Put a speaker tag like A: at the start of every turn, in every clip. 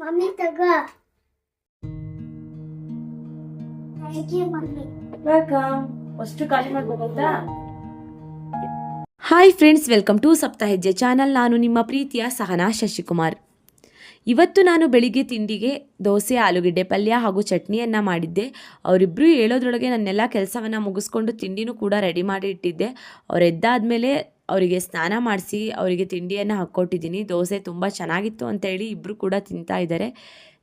A: Mummy ತಗ.
B: ಅಷ್ಟು ಖಾಲಿ ಮಾಡ್ಬೋದಾ
C: ಹಾಯ್ ಫ್ರೆಂಡ್ಸ್ ವೆಲ್ಕಮ್ ಟು ಸಪ್ತ ಹೆಜ್ಜೆ ಚಾನಲ್ ನಾನು ನಿಮ್ಮ ಪ್ರೀತಿಯ ಸಹನಾ ಶಶಿಕುಮಾರ್. ಇವತ್ತು ನಾನು ಬೆಳಿಗ್ಗೆ ತಿಂಡಿಗೆ ದೋಸೆ ಆಲೂಗೆಡ್ಡೆ ಪಲ್ಯ ಹಾಗೂ ಚಟ್ನಿಯನ್ನು ಮಾಡಿದ್ದೆ. ಅವರಿಬ್ಬರು ಹೇಳೋದ್ರೊಳಗೆ ನನ್ನೆಲ್ಲ ಕೆಲಸವನ್ನು ಮುಗಿಸ್ಕೊಂಡು ತಿಂಡಿನೂ ಕೂಡ ರೆಡಿ ಮಾಡಿ ಇಟ್ಟಿದ್ದೆ. ಅವ್ರು ಎದ್ದಾದಮೇಲೆ ಅವರಿಗೆ ಸ್ನಾನ ಮಾಡಿಸಿ ಅವರಿಗೆ ತಿಂಡಿಯನ್ನು ಹಾಕ್ಕೊಟ್ಟಿದ್ದೀನಿ. ದೋಸೆ ತುಂಬ ಚೆನ್ನಾಗಿತ್ತು ಅಂತೇಳಿ ಇಬ್ಬರು ಕೂಡ ತಿಂತಾ ಇದ್ದಾರೆ.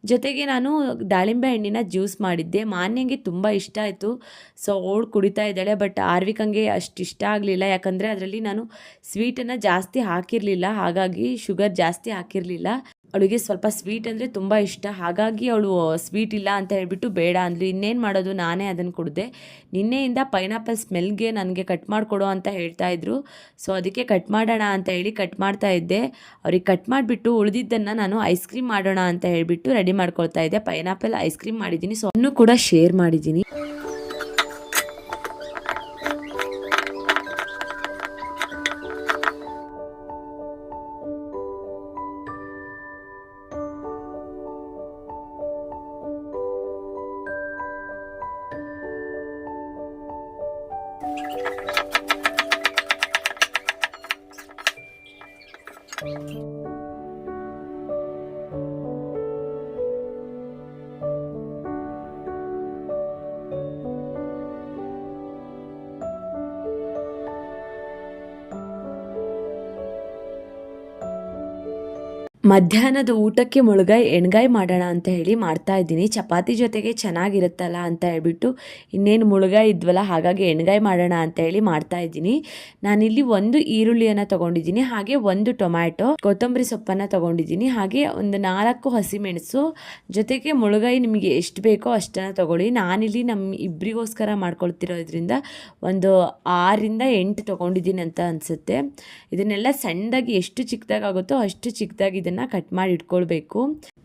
C: ಜೊತೆಗೆ ನಾನು ದಾಳಿಂಬೆ ಹಣ್ಣಿನ ಜ್ಯೂಸ್ ಮಾಡಿದ್ದೆ. ಮಾನ್ಯಂಗೆ ತುಂಬ ಇಷ್ಟ ಆಯಿತು. ಸೊ, ಅವಳು ಕುಡಿತಾ ಇದ್ದಾಳೆ. ಬಟ್ ಆರ್ವಿಕಂಗೆ ಅಷ್ಟು ಇಷ್ಟ ಆಗಲಿಲ್ಲ. ಯಾಕಂದರೆ ಅದರಲ್ಲಿ ನಾನು ಸ್ವೀಟನ್ನು ಜಾಸ್ತಿ ಹಾಕಿರಲಿಲ್ಲ. ಹಾಗಾಗಿ ಶುಗರ್ ಜಾಸ್ತಿ ಹಾಕಿರಲಿಲ್ಲ. ಅವಳಿಗೆ ಸ್ವಲ್ಪ ಸ್ವೀಟ್ ಅಂದರೆ ತುಂಬ ಇಷ್ಟ. ಹಾಗಾಗಿ ಅವಳು ಸ್ವೀಟ್ ಇಲ್ಲ ಅಂತ ಹೇಳಿಬಿಟ್ಟು ಬೇಡ ಅಂದ್ಲು. ಇನ್ನೇನು ಮಾಡೋದು? ನಾನೇ ಅದನ್ನು ಕುಡಿದೆ. ನಿನ್ನೆಯಿಂದ ಪೈನಾಪಲ್ ಸ್ಮೆಲ್ಗೆ ನನಗೆ ಕಟ್ ಮಾಡಿಕೊಡು ಅಂತ ಹೇಳ್ತಾ ಇದ್ರು. ಸೊ ಅದಕ್ಕೆ ಕಟ್ ಮಾಡೋಣ ಅಂತ ಹೇಳಿ ಕಟ್ ಮಾಡ್ತಾ ಇದ್ದೆ. ಅವ್ರಿಗೆ ಕಟ್ ಮಾಡಿಬಿಟ್ಟು ಉಳಿದಿದ್ದನ್ನು ನಾನು ಐಸ್ ಕ್ರೀಮ್ ಮಾಡೋಣ ಅಂತ ಹೇಳಿಬಿಟ್ಟು ರೆಡಿ ಮಾಡ್ಕೊಳ್ತಾ ಇದ್ದೆ. ಪೈನಾಪಲ್ ಐಸ್ ಕ್ರೀಮ್ ಮಾಡಿದ್ದೀನಿ. ಸೊ ಅನ್ನು ಕೂಡ ಶೇರ್ ಮಾಡಿದ್ದೀನಿ. Thank you. ಮಧ್ಯಾಹ್ನದ ಊಟಕ್ಕೆ ಮುಳುಗಾಯಿ, ಎಣ್ಗಾಯಿ ಮಾಡೋಣ ಅಂತ ಹೇಳಿ ಮಾಡ್ತಾ ಇದ್ದೀನಿ. ಚಪಾತಿ ಜೊತೆಗೆ ಚೆನ್ನಾಗಿರುತ್ತಲ್ಲ ಅಂತ ಹೇಳ್ಬಿಟ್ಟು ಇನ್ನೇನು ಮುಳುಗಾಯಿ ಇದ್ವಲ್ಲ, ಹಾಗಾಗಿ ಎಣ್ಗಾಯಿ ಮಾಡೋಣ ಅಂತ ಹೇಳಿ ಮಾಡ್ತಾ ಇದ್ದೀನಿ. ನಾನಿಲ್ಲಿ ಒಂದು ಈರುಳ್ಳಿಯನ್ನು ತಗೊಂಡಿದ್ದೀನಿ, ಹಾಗೆ ಒಂದು ಟೊಮ್ಯಾಟೊ, ಕೊತ್ತಂಬರಿ ಸೊಪ್ಪನ್ನು ತಗೊಂಡಿದ್ದೀನಿ, ಹಾಗೆ ಒಂದು ನಾಲ್ಕು ಹಸಿಮೆಣಸು. ಜೊತೆಗೆ ಮುಳುಗಾಯಿ ನಿಮಗೆ ಎಷ್ಟು ಬೇಕೋ ಅಷ್ಟನ್ನು ತಗೊಳ್ಳಿ. ನಾನಿಲ್ಲಿ ನಮ್ಮ ಇಬ್ಬರಿಗೋಸ್ಕರ ಮಾಡ್ಕೊಳ್ತಿರೋದ್ರಿಂದ ಒಂದು ಆರಿಂದ ಎಂಟು ತೊಗೊಂಡಿದ್ದೀನಿ ಅಂತ ಅನಿಸುತ್ತೆ. ಇದನ್ನೆಲ್ಲ ಸಣ್ಣದಾಗಿ ಎಷ್ಟು ಚಿಕ್ಕದಾಗುತ್ತೋ ಅಷ್ಟು ಚಿಕ್ಕದಾಗಿ ಇದನ್ನು ಕಟ್ ಮಾಡಿ ಇಟ್ಕೊಳ್ಬೇಕು.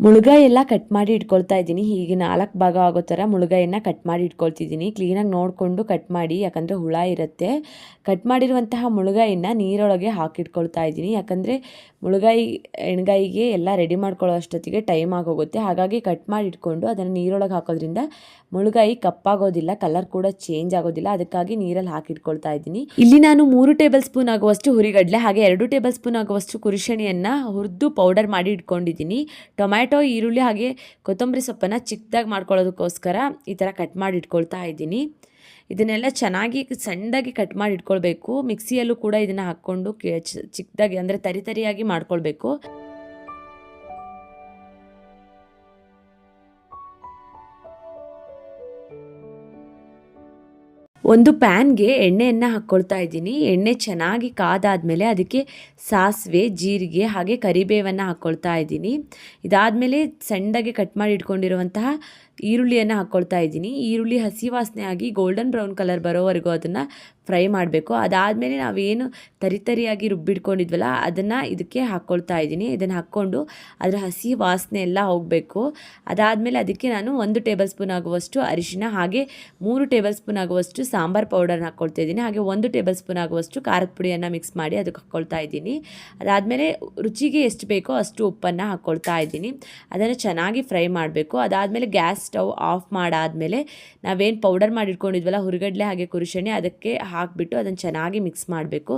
C: ಮುಳುಗಾಯಿ ಎಲ್ಲ ಕಟ್ ಮಾಡಿ ಇಟ್ಕೊಳ್ತಾ ಇದ್ದೀನಿ. ಹೀಗೆ ನಾಲ್ಕು ಭಾಗ ಆಗೋ ಥರ ಮುಳುಗಾಯನ್ನ ಕಟ್ ಮಾಡಿ ಇಟ್ಕೊಳ್ತಿದ್ದೀನಿ. ಕ್ಲೀನಾಗಿ ನೋಡಿಕೊಂಡು ಕಟ್ ಮಾಡಿ, ಯಾಕಂದರೆ ಹುಳ ಇರುತ್ತೆ. ಕಟ್ ಮಾಡಿರುವಂತಹ ಮುಳುಗಾಯಿನ ನೀರೊಳಗೆ ಹಾಕಿಟ್ಕೊಳ್ತಾ ಇದ್ದೀನಿ. ಯಾಕಂದರೆ ಮುಳುಗಾಯಿ ಎಣ್ಗಾಯಿಗೆ ಎಲ್ಲ ರೆಡಿ ಮಾಡ್ಕೊಳ್ಳೋ ಅಷ್ಟೊತ್ತಿಗೆ ಟೈಮ್ ಆಗೋಗುತ್ತೆ. ಹಾಗಾಗಿ ಕಟ್ ಮಾಡಿ ಇಟ್ಕೊಂಡು ಅದನ್ನು ನೀರೊಳಗೆ ಹಾಕೋದ್ರಿಂದ ಮುಳುಗಾಯಿ ಕಪ್ಪಾಗೋದಿಲ್ಲ ಕಲರ್ ಕೂಡ ಚೇಂಜ್ ಆಗೋದಿಲ್ಲ. ಅದಕ್ಕಾಗಿ ನೀರಲ್ಲಿ ಹಾಕಿಟ್ಕೊಳ್ತಾ ಇದ್ದೀನಿ. ಇಲ್ಲಿ ನಾನು ಮೂರು ಟೇಬಲ್ ಸ್ಪೂನ್ ಆಗುವಷ್ಟು ಹುರಿಗಡಲೆ, ಹಾಗೆ ಎರಡು ಟೇಬಲ್ ಸ್ಪೂನ್ ಆಗುವಷ್ಟು ಕುರಿಶಣಿಯನ್ನ ಹುರಿದು ಪೌಡರ್ ಮಾಡಿ ಇಟ್ಕೊಂಡಿದ್ದೀನಿ. ಟೊಮ್ಯಾಟೊ, ಈರುಳ್ಳಿ ಹಾಗೆ ಕೊತ್ತಂಬರಿ ಸೊಪ್ಪನ್ನು ಚಿಕ್ಕದಾಗಿ ಮಾಡ್ಕೊಳ್ಳೋದಕ್ಕೋಸ್ಕರ ಈ ಥರ ಕಟ್ ಮಾಡಿ ಇಟ್ಕೊಳ್ತಾ ಇದ್ದೀನಿ. ಇದನ್ನೆಲ್ಲ ಚೆನ್ನಾಗಿ ಸಣ್ಣದಾಗಿ ಕಟ್ ಮಾಡಿ ಇಟ್ಕೊಳ್ಬೇಕು. ಮಿಕ್ಸಿಯಲ್ಲೂ ಕೂಡ ಇದನ್ನು ಹಾಕ್ಕೊಂಡು ಚಿಕ್ಕದಾಗಿ ಅಂದರೆ ತರಿ ತರಿಯಾಗಿ ಮಾಡ್ಕೊಳ್ಬೇಕು. ಒಂದು ಪ್ಯಾನ್ಗೆ ಎಣ್ಣೆಯನ್ನು ಹಾಕ್ಕೊಳ್ತಾ ಇದ್ದೀನಿ. ಎಣ್ಣೆ ಚೆನ್ನಾಗಿ ಕಾದಾದಮೇಲೆ ಅದಕ್ಕೆ ಸಾಸಿವೆ, ಜೀರಿಗೆ ಹಾಗೆ ಕರಿಬೇವನ್ನು ಹಾಕ್ಕೊಳ್ತಾ ಇದ್ದೀನಿ. ಇದಾದಮೇಲೆ ಸಣ್ಣದಾಗಿ ಕಟ್ ಮಾಡಿ ಇಟ್ಕೊಂಡಿರುವಂತಹ ಈರುಳ್ಳಿಯನ್ನು ಹಾಕ್ಕೊಳ್ತಾ ಇದ್ದೀನಿ. ಈರುಳ್ಳಿ ಹಸಿ ವಾಸನೆ ಆಗಿ ಗೋಲ್ಡನ್ ಬ್ರೌನ್ ಕಲರ್ ಬರೋವರೆಗೂ ಅದನ್ನು ಫ್ರೈ ಮಾಡಬೇಕು. ಅದಾದಮೇಲೆ ನಾವೇನು ತರಿತರಿಯಾಗಿ ರುಬ್ಬಿಟ್ಕೊಂಡಿದ್ವಲ್ಲ, ಅದನ್ನು ಇದಕ್ಕೆ ಹಾಕ್ಕೊಳ್ತಾ ಇದ್ದೀನಿ. ಇದನ್ನು ಹಾಕ್ಕೊಂಡು ಅದರ ಹಸಿ ವಾಸನೆ ಎಲ್ಲ ಹೋಗಬೇಕು. ಅದಾದಮೇಲೆ ಅದಕ್ಕೆ ನಾನು ಒಂದು ಟೇಬಲ್ ಸ್ಪೂನ್ ಆಗುವಷ್ಟು ಅರಿಶಿನ ಹಾಗೆ ಮೂರು ಟೇಬಲ್ ಸ್ಪೂನ್ ಆಗುವಷ್ಟು ಸಾಂಬಾರ್ ಪೌಡರ್ನ ಹಾಕ್ಕೊಳ್ತಾ ಇದ್ದೀನಿ. ಹಾಗೆ ಒಂದು ಟೇಬಲ್ ಸ್ಪೂನ್ ಆಗುವಷ್ಟು ಖಾರದ ಪುಡಿಯನ್ನು ಮಿಕ್ಸ್ ಮಾಡಿ ಅದಕ್ಕೆ ಹಾಕ್ಕೊಳ್ತಾ ಇದ್ದೀನಿ. ಅದಾದಮೇಲೆ ರುಚಿಗೆ ಎಷ್ಟು ಬೇಕೋ ಅಷ್ಟು ಉಪ್ಪನ್ನು ಹಾಕ್ಕೊಳ್ತಾ ಇದ್ದೀನಿ. ಅದನ್ನು ಚೆನ್ನಾಗಿ ಫ್ರೈ ಮಾಡಬೇಕು. ಅದಾದಮೇಲೆ ಗ್ಯಾಸ್ ಸ್ಟವ್ ಆಫ್ ಮಾಡಾದಮೇಲೆ ನಾವೇನು ಪೌಡರ್ ಮಾಡಿಟ್ಕೊಂಡಿದ್ವಲ್ಲ ಹುರಿಗಡ್ಲೆ ಹಾಗೆ ಕುರುಶಣಿ ಅದಕ್ಕೆ ಹಾಕಿಬಿಟ್ಟು ಅದನ್ನು ಚೆನ್ನಾಗಿ ಮಿಕ್ಸ್ ಮಾಡಬೇಕು.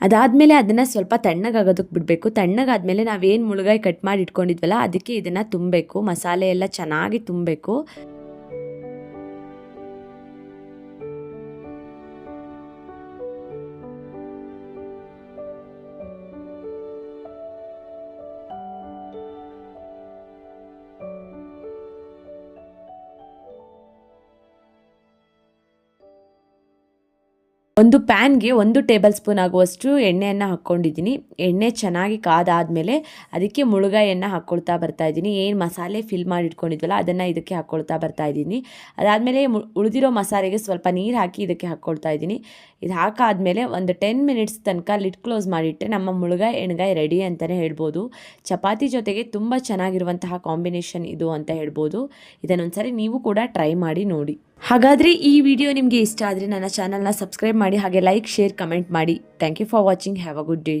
C: ಅದಾದಮೇಲೆ ಅದನ್ನು ಸ್ವಲ್ಪ ತಣ್ಣಗಾಗೋದಕ್ಕೆ ಬಿಡಬೇಕು. ತಣ್ಣಗಾದ್ಮೇಲೆ ನಾವೇನು ಮುಳುಗಾಯಿ ಕಟ್ ಮಾಡಿ ಇಟ್ಕೊಂಡಿದ್ವಲ್ಲ ಅದಕ್ಕೆ ಇದನ್ನು ತುಂಬಬೇಕು. ಮಸಾಲೆ ಎಲ್ಲ ಚೆನ್ನಾಗಿ ತುಂಬಬೇಕು. ಒಂದು ಪ್ಯಾನ್ಗೆ ಒಂದು ಟೇಬಲ್ ಸ್ಪೂನ್ ಆಗುವಷ್ಟು ಎಣ್ಣೆಯನ್ನು ಹಾಕ್ಕೊಂಡಿದ್ದೀನಿ. ಎಣ್ಣೆ ಚೆನ್ನಾಗಿ ಕಾದಾದಮೇಲೆ ಅದಕ್ಕೆ ಮುಳುಗಾಯನ್ನು ಹಾಕ್ಕೊಳ್ತಾ ಬರ್ತಾ ಇದ್ದೀನಿ. ಏನು ಮಸಾಲೆ ಫಿಲ್ ಮಾಡಿ ಇಟ್ಕೊಂಡಿದ್ವಲ್ಲ ಅದನ್ನು ಇದಕ್ಕೆ ಹಾಕ್ಕೊಳ್ತಾ ಬರ್ತಾ ಇದ್ದೀನಿ. ಅದಾದಮೇಲೆ ಉಳಿದಿರೋ ಮಸಾಲೆಗೆ ಸ್ವಲ್ಪ ನೀರು ಹಾಕಿ ಇದಕ್ಕೆ ಹಾಕ್ಕೊಳ್ತಾ ಇದ್ದೀನಿ. ಇದು ಹಾಕಾದ್ಮೇಲೆ ಒಂದು ಟೆನ್ ಮಿನಿಟ್ಸ್ ತನಕ ಲಿಡ್ ಕ್ಲೋಸ್ ಮಾಡಿಟ್ಟರೆ ನಮ್ಮ ಮುಳುಗಾಯಿ, ಎಣ್ಗಾಯಿ ರೆಡಿ ಅಂತಲೇ ಹೇಳ್ಬೋದು. ಚಪಾತಿ ಜೊತೆಗೆ ತುಂಬ ಚೆನ್ನಾಗಿರುವಂತಹ ಕಾಂಬಿನೇಷನ್ ಇದು ಅಂತ ಹೇಳ್ಬೋದು. ಇದನ್ನೊಂದ್ಸರಿ ನೀವು ಕೂಡ ಟ್ರೈ ಮಾಡಿ ನೋಡಿ. ಹಾಗಾದರೆ ಈ ವಿಡಿಯೋ ನಿಮಗೆ ಇಷ್ಟ ಆದರೆ ನನ್ನ ಚಾನಲ್ನ ಸಬ್ಸ್ಕ್ರೈಬ್ ಮಾಡಿ ಹಾಗೆ ಲೈಕ್ ಶೇರ್ ಕಮೆಂಟ್ ಮಾಡಿ. Thank you for watching have a good day